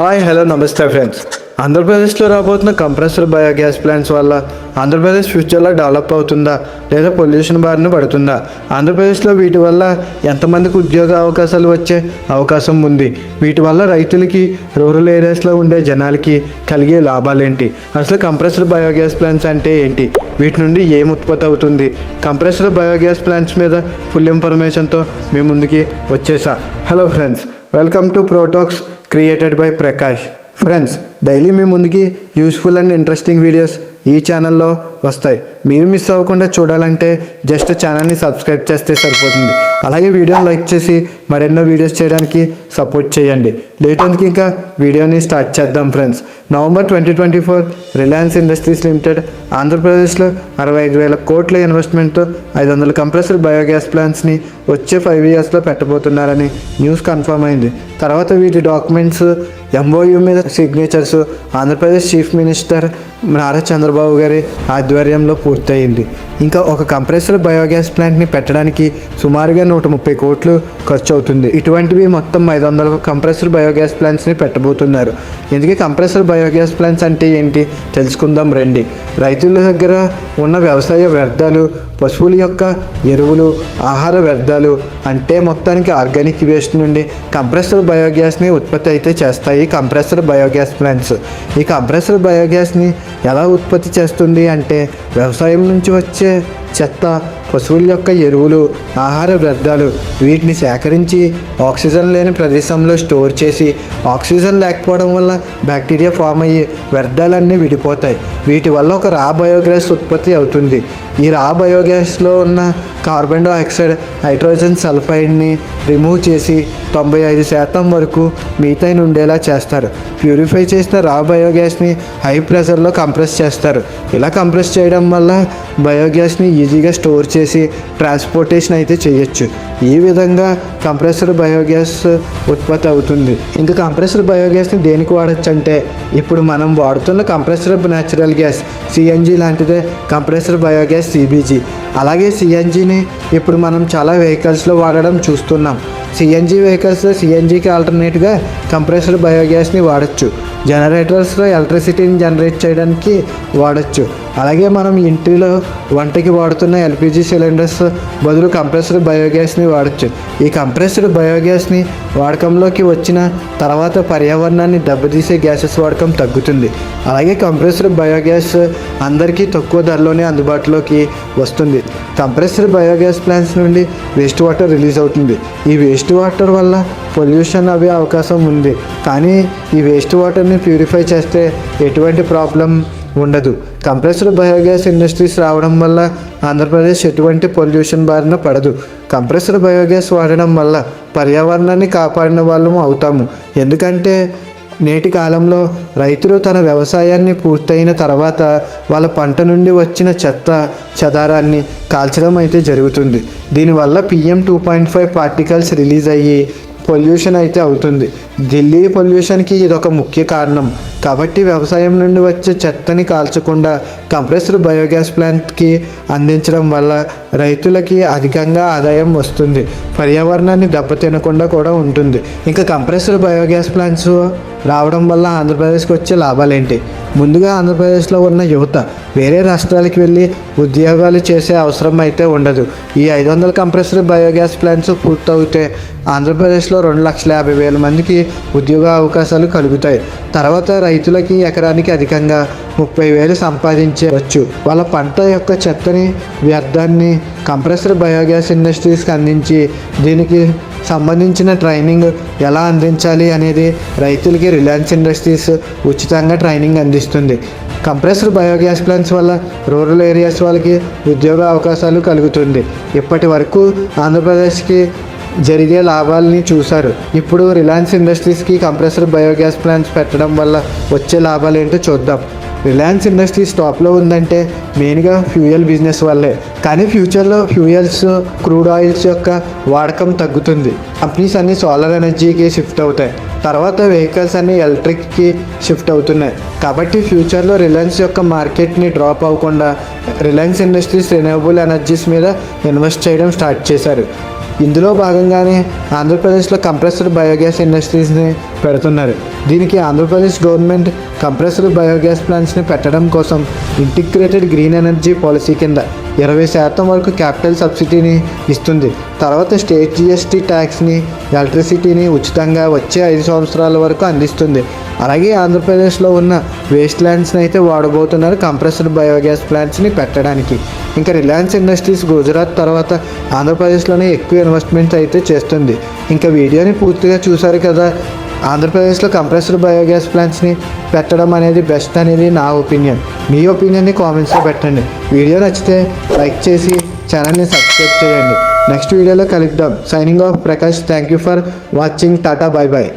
Hi hello నమస్తే friends ఆంధ్రప్రదేశ్లో రాబోతున్న కంప్రెసర్ బయోగ్యాస్ ప్లాంట్స్ వల్ల ఆంధ్రప్రదేశ్ ఫ్యూచర్లో డెవలప్ అవుతుందా లేదా పొల్యూషన్ బారిన పడుతుందా? ఆంధ్రప్రదేశ్లో వీటి వల్ల ఎంతమందికి ఉద్యోగ అవకాశాలు వచ్చే అవకాశం ఉంది? వీటి వల్ల రైతులకి రూరల్ ఏరియాస్లో ఉండే జనాలకి కలిగే లాభాలేంటి అసలు కంప్రెసర్ బయోగ్యాస్ ప్లాంట్స్ అంటే ఏంటి? వీటి నుండి ఏం ఉత్పత్తి అవుతుంది? కంప్రెసర్ బయోగ్యాస్ ప్లాంట్స్ మీద ఫుల్ ఇన్ఫర్మేషన్తో మీ ముందుకి వచ్చేసా. Hello friends welcome to Protax created by Prakash friends daily మీ ముందుకి యూస్ఫుల్ అండ్ ఇంట్రెస్టింగ్ వీడియోస్ ఈ ఛానల్లో వస్తాయి. మీరు మిస్ అవ్వకుండా చూడాలంటే జస్ట్ ఛానల్ని సబ్స్క్రైబ్ చేస్తే సరిపోతుంది. అలాగే వీడియోని లైక్ చేసి మరెన్నో వీడియోస్ చేయడానికి సపోర్ట్ చేయండి. లేట్ ఇంకా వీడియోని స్టార్ట్ చేద్దాం friends November twenty twenty four Reliance industries limited ఆంధ్రప్రదేశ్లో అరవై ఐదు వేల కోట్ల ఇన్వెస్ట్మెంట్తో ఐదు వందల కంప్రెసర్ బయోగ్యాస్ ప్లాంట్స్ని వచ్చే ఫైవ్ ఇయర్స్లో పెట్టబోతున్నారని న్యూస్ కన్ఫర్మ్ అయింది. తర్వాత వీటి డాక్యుమెంట్స్ ఎంఓయూ మీద signatures Andhra Pradesh chief minister Nara Chandrababu గారి ఆధ్వర్యంలో పూర్తయింది. ఇంకా ఒక కంప్రెసర్ బయోగ్యాస్ ప్లాంట్ని పెట్టడానికి సుమారుగా నూట ముప్పై కోట్లు ఖర్చు అవుతుంది ఇటువంటివి మొత్తం ఐదు వందల కంప్రెసర్ బయోగ్యాస్ ప్లాంట్స్ని పెట్టబోతున్నారు. ఎందుకే కంప్రెసర్ బయోగ్యాస్ ప్లాంట్స్ అంటే ఏంటి? తెలుసుకుందాం రండి. రైతుల దగ్గర ఉన్న వ్యవసాయ వ్యర్థాలు పశువుల యొక్క ఎరువులు ఆహార వ్యర్థాలు అంటే మొత్తానికి ఆర్గానిక్ వేస్ట్ నుండి కంప్రెసర్ బయోగ్యాస్ని ఉత్పత్తి అయితే చేస్తాయి. Compressor biogas plants. ఈ కంప్రెసర్ బయోగ్యాస్ని ఎలా ఉత్పత్తి చేస్తుంది అంటే వ్యవసాయం నుంచి వచ్చే చెత్త పశువుల యొక్క ఎరువులు ఆహార వ్యర్థాలు వీటిని సేకరించి ఆక్సిజన్ లేని ప్రదేశంలో స్టోర్ చేసి ఆక్సిజన్ లేకపోవడం వల్ల బ్యాక్టీరియా ఫామ్ అయ్యి వ్యర్థాలన్నీ విడిపోతాయి. వీటి వల్ల ఒక రా బయోగ్యాస్ ఉత్పత్తి అవుతుంది. ఈ రా బయోగ్యాస్లో ఉన్న కార్బన్ డైఆక్సైడ్ హైడ్రోజన్ సల్ఫైడ్ని రిమూవ్ చేసి తొంభై ఐదు శాతం వరకు మీథైన్ ఉండేలా చేస్తారు. ప్యూరిఫై చేసిన రా బయోగ్యాస్ని హై ప్రెషర్లో కంప్రెస్ చేస్తారు. ఇలా కంప్రెస్ చేయడం వల్ల బయోగ్యాస్ని ఈజీగా స్టోర్ చేసి ట్రాన్స్పోర్టేషన్ అయితే చేయొచ్చు. ఈ విధంగా కంప్రెసర్ బయోగ్యాస్ ఉత్పత్తి అవుతుంది. ఇంకా కంప్రెసర్ బయోగ్యాస్ని దేనికి వాడచ్చు అంటే ఇప్పుడు మనం వాడుతున్న కంప్రెసర్ న్యాచురల్ గ్యాస్ సిఎన్జి లాంటిదే కంప్రెసర్ బయోగ్యాస్ సిబీజీ అలాగే సిఎన్జిని ఇప్పుడు మనం చాలా వెహికల్స్లో వాడడం చూస్తున్నాం. సిఎన్జి వెహికల్స్లో సిఎన్జికి ఆల్టర్నేట్గా కంప్రెసర్ బయోగ్యాస్ని వాడచ్చు. జనరేటర్స్లో ఎలక్ట్రిసిటీని జనరేట్ చేయడానికి వాడచ్చు. అలాగే మనం ఇంటిలో వంటకి వాడుతున్న ఎల్పిజి సిలిండర్స్ బదులు కంప్రెసర్ బయోగ్యాస్ని వాడచ్చు. ఈ కంప్రెసర్ బయోగ్యాస్ని వాడకంలోకి వచ్చిన తర్వాత పర్యావరణాన్ని దెబ్బతీసే గ్యాసెస్ వాడకం తగ్గుతుంది. అలాగే కంప్రెసర్ బయోగ్యాస్ అందరికీ తక్కువ ధరలోనే అందుబాటులోకి వస్తుంది. కంప్రెసర్ బయోగ్యాస్ ప్లాంట్స్ నుండి వేస్ట్ వాటర్ రిలీజ్ అవుతుంది. ఈ వేస్ట్ వాటర్ వల్ల పొల్యూషన్ అవే అవకాశం ఉంది. కానీ ఈ వేస్ట్ వాటర్ని ప్యూరిఫై చేస్తే ఎటువంటి ప్రాబ్లం ఉండదు. కంప్రెసర్ బయోగ్యాస్ ఇండస్ట్రీస్ రావడం వల్ల ఆంధ్రప్రదేశ్ ఎటువంటి పొల్యూషన్ బారిన పడదు. కంప్రెసర్ బయోగ్యాస్ వాడడం వల్ల పర్యావరణాన్ని కాపాడిన వాళ్ళము అవుతాము. ఎందుకంటే నేటి కాలంలో రైతులు తన వ్యవసాయాన్ని పూర్తయిన తర్వాత వాళ్ళ పంట నుండి వచ్చిన చెత్త చెదారాన్ని కాల్చడం అయితే జరుగుతుంది. దీనివల్ల PM two point five particles release అయ్యి పొల్యూషన్ అయితే అవుతుంది. ఢిల్లీ పొల్యూషన్కి ఇది ఒక ముఖ్య కారణం. కాబట్టి వ్యవసాయం నుండి వచ్చే చెత్తని కాల్చకుండా కంప్రెసర్ బయోగ్యాస్ ప్లాంట్కి అందించడం వల్ల రైతులకి అధికంగా ఆదాయం వస్తుంది. పర్యావరణాన్ని దెబ్బతినకుండా కూడా ఉంటుంది. ఇంకా కంప్రెసర్ బయోగ్యాస్ ప్లాంట్స్ రావడం వల్ల ఆంధ్రప్రదేశ్కి వచ్చే లాభాలేంటి? ముందుగా ఆంధ్రప్రదేశ్లో ఉన్న యువత వేరే రాష్ట్రాలకు వెళ్ళి ఉద్యోగాలు చేసే అవసరం అయితే ఉండదు. ఈ ఐదు వందల కంప్రెసర్ బయోగ్యాస్ ప్లాంట్స్ పూర్తవుతే ఆంధ్రప్రదేశ్లో రెండు లక్షల యాభై వేల మందికి ఉద్యోగ అవకాశాలు కలుగుతాయి. తర్వాత రైతులకి ఎకరానికి అధికంగా ముప్పై వేలు సంపాదించవచ్చు. వాళ్ళ పంట యొక్క చెత్తని వ్యర్థాన్ని కంప్రెసర్ బయోగ్యాస్ ఇండస్ట్రీస్కి అందించి దీనికి సంబంధించిన ట్రైనింగ్ ఎలా అందించాలి అనేది రైతులకి రిలయన్స్ ఇండస్ట్రీస్ ఉచితంగా ట్రైనింగ్ అందిస్తుంది. కంప్రెసర్ బయోగ్యాస్ ప్లాంట్స్ వల్ల రూరల్ ఏరియాస్ వాళ్ళకి ఉద్యోగ అవకాశాలు కలుగుతుంది. ఇప్పటి వరకు ఆంధ్రప్రదేశ్కి జరిగే లాభాలని చూశారు. ఇప్పుడు రిలయన్స్ ఇండస్ట్రీస్కి కంప్రెసర్ బయోగ్యాస్ ప్లాంట్స్ పెట్టడం వల్ల వచ్చే లాభాలు ఏంటో చూద్దాం. రిలయన్స్ ఇండస్ట్రీస్ టాప్లో ఉందంటే మెయిన్గా ఫ్యూయల్ బిజినెస్ వల్లే. కానీ ఫ్యూచర్లో ఫ్యూయల్స్ క్రూడ్ ఆయిల్స్ యొక్క వాడకం తగ్గుతుంది. కంపెనీస్ అన్ని సోలార్ ఎనర్జీకి షిఫ్ట్ అవుతాయి. తర్వాత వెహికల్స్ అన్ని ఎలక్ట్రిక్కి షిఫ్ట్ అవుతున్నాయి. కాబట్టి ఫ్యూచర్లో రిలయన్స్ యొక్క మార్కెట్ని డ్రాప్ అవ్వకుండా రిలయన్స్ ఇండస్ట్రీస్ రెన్యూవబుల్ ఎనర్జీస్ మీద ఇన్వెస్ట్ చేయడం స్టార్ట్ చేశారు. ఇందులో భాగంగానే ఆంధ్రప్రదేశ్లో కంప్రెసర్ బయోగ్యాస్ ఇండస్ట్రీస్ని పెడుతున్నారు. దీనికి ఆంధ్రప్రదేశ్ గవర్నమెంట్ కంప్రెసర్ బయోగ్యాస్ ప్లాంట్స్ని పెట్టడం కోసం ఇంటిగ్రేటెడ్ గ్రీన్ ఎనర్జీ పాలసీ కింద ఇరవై శాతం వరకు క్యాపిటల్ సబ్సిడీని ఇస్తుంది. తర్వాత స్టేట్ జిఎస్టీ ట్యాక్స్ని ఎలక్ట్రిసిటీని ఉచితంగా వచ్చే ఐదు సంవత్సరాల వరకు అందిస్తుంది. అలాగే ఆంధ్రప్రదేశ్లో ఉన్న వేస్ట్ ల్యాండ్స్ని అయితే వాడబోతున్నారు కంప్రెసర్ బయోగ్యాస్ ప్లాంట్స్ని పెట్టడానికి. ఇంకా రిలయన్స్ ఇండస్ట్రీస్ గుజరాత్ తర్వాత ఆంధ్రప్రదేశ్లోనే ఎక్కువ ఇన్వెస్ట్మెంట్ అయితే చేస్తుంది. ఇంకా వీడియోని పూర్తిగా చూశారు కదా ఆంధ్రప్రదేశ్లో కంప్రెసర్ బయోగ్యాస్ ప్లాంట్స్ని పెట్టడం అనేది బెస్ట్ అనేది నా ఒపీనియన్ మీ ఒపీనియన్ని కామెంట్స్లో పెట్టండి. వీడియో నచ్చితే లైక్ చేసి ఛానల్ని సబ్స్క్రైబ్ చేయండి. నెక్స్ట్ వీడియోలో కలుద్దాం. Signing off Prakash thank you for watching tata bye bye